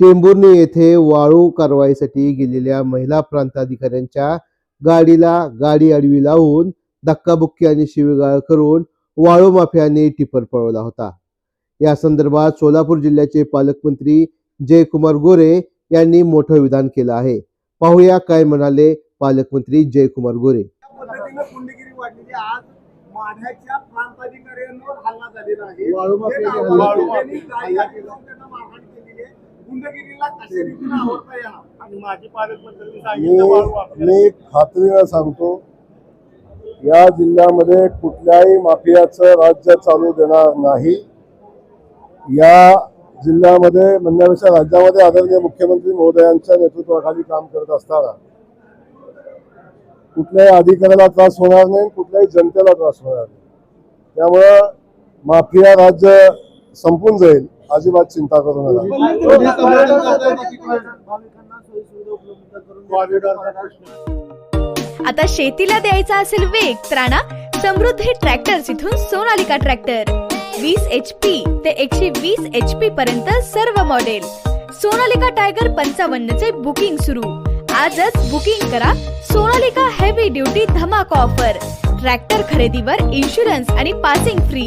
टेंभुर्णी येथे वाळू कारवाईसाठी गेलेल्या महिला प्रांताधिकाऱ्यांच्या गाडीला गाडी आडवी लावून धक्काबुक्की आणि शिवीगाळ करून वाळू माफियाने टिपर पळवला होता. या संदर्भात सोलापूर जिल्ह्याचे पालकमंत्री जयकुमार गोरे यांनी मोठं विधान केलं आहे. पाहूया काय म्हणाले पालकमंत्री जयकुमार गोरे. माढ्याच्या प्रांताधिकाऱ्यांवर हल्ला झालेला आहे. गुंडगिरीला कशा रीतीने आवडता येणार आणि माजी पालकमंत्र्यांनी सांगितलं वाळू मी खात्रीनं सांगतो या जिल्ह्यामध्ये कुठल्याही माफियाचं राज्य चालू देणार नाही. या जिल्ह्यामध्ये म्हणण्यापेक्षा राज्यामध्ये आदरणीय मुख्यमंत्री महोदयांच्या नेतृत्वाखाली काम करत असताना कुठल्याही अधिकाऱ्याला त्रास होणार नाही कुठल्याही जनतेला त्रास होणार नाही. त्यामुळं माफिया राज्य संपून जाईल. अजिबात चिंता करू नका. आता शेतीला द्यायचा असेल वेग तर आणा समृद्धी ट्रॅक्टर्स इथून सोनालिका ट्रॅक्टर वीस एच पी ते एकशे वीस एच पी पर्यंत सर्व मॉडेल सोनालिका टायगर पंचावन्न चे बुकिंग सुरू. आजच बुकिंग करा सोनालिका हेवी ड्युटी धमाका ऑफर ट्रॅक्टर खरेदीवर इन्शुरन्स आणि पासिंग फ्री